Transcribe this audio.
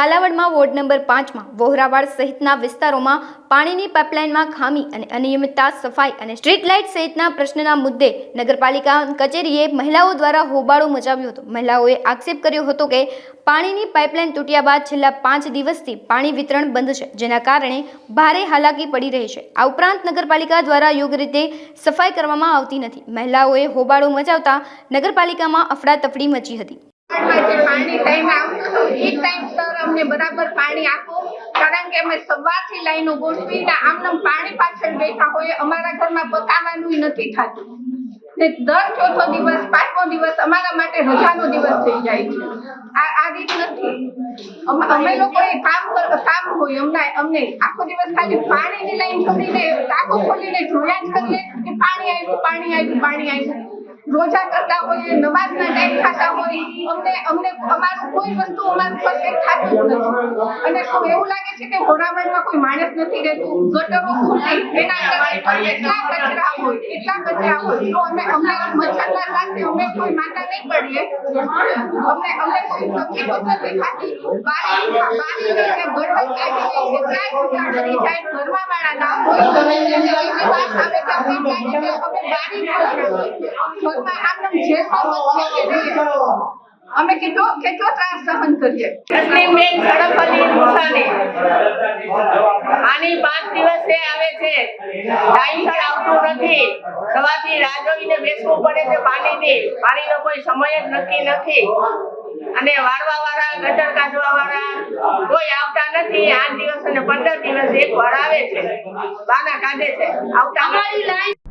કાલાવડમાં ward number પાંચમાં, વોહરાવાડ સહિતના વિસ્તારોમાં પાણીની પાઇપલાઇનમાં ખામી અને અનિયમિતતા, સફાઈ અને સ્ટ્રીટ લાઇટ સહિતના પ્રશ્નના મુદ્દે નગરપાલિકા કચેરીએ મહિલાઓ દ્વારા હોબાળો મચાવ્યો હતો. મહિલાઓએ આક્ષેપ કર્યો હતો કે પાણીની પાઇપલાઇન તૂટ્યા બાદ છેલ્લા પાંચ દિવસથી પાણી વિતરણ બંધ છે, જેના કારણે ભારે હાલાકી પડી રહી છે. આ ઉપરાંત નગરપાલિકા દ્વારા યોગ્ય રીતે સફાઈ કરવામાં આવતી નથી. મહિલાઓએ હોબાળો મચાવતા નગરપાલિકામાં અફડાતફડી મચી હતી. પાણી ટાઈમે બરાબર પાણી આપો. કારણ કે અમે સવારથી લાઈનો ગોઠવીને આમને પાણી પાછળ બેઠા હોય અમારા ઘરમાં પકાવવાનું નથી થતું. દર ચોથો દિવસ, પાંચમો દિવસ અમારા માટે રજાનો દિવસ થઈ જાય છે. આ આ રીત નથી. અમે લોકોએ કામ હોય અમને અમને આખો દિવસ ખાલી પાણીની લાઈન છોડીને ટાંકો ખોલીને જોયા જ કરીએ કે પાણી આવ્યું પાણી આવ્યું પાણી આવ્યું. રોજા કરતા હોઈએ, નમાઝના ટાઈમ ખાતા હોય અમને અમને અમારું કોઈ વસ્તુ અમારું પરફેક્ટ થતું નથી. અને એવું લાગે છે કે ઘોડાવડમાં કોઈ માણસ નથી રહેતું? ગટરો ખુલ્લી એના કારણે એટલા તો અમે અમને મચ્છરના સાથે અમે કોઈ માતા નહીં પડીએ. અમને અમને કોઈ તકલીફ જ નથી થતી. બારી બારી જે ગટર કાઢીને એટલા છૂટા ડરી જાય ઘરમાં વાળા ના હોય. તો એની વાત આવે કે અમે બારી ખોલી. ઘરમાં જેલમાં બંધ છે કે અમે કેટલો કેટલો ત્રાસ સહન કરીએ? મેં ઝડપ અલી મુસાની આની પાંચ દિવસે આવે છે. ટાઈમસર આવતું નથી. સવારથી રાહ જોઈને બેસવું પડે છે પાણીની પાણીનો કોઈ સમય જ નક્કી નથી. અને વાળવા વાળા ગટર કાઢવા વાળા કોઈ આવતા નથી. આઠ દિવસ અને પંદર દિવસ એક વાર આવે છે. બાના કાઢે છે. આવતા નથી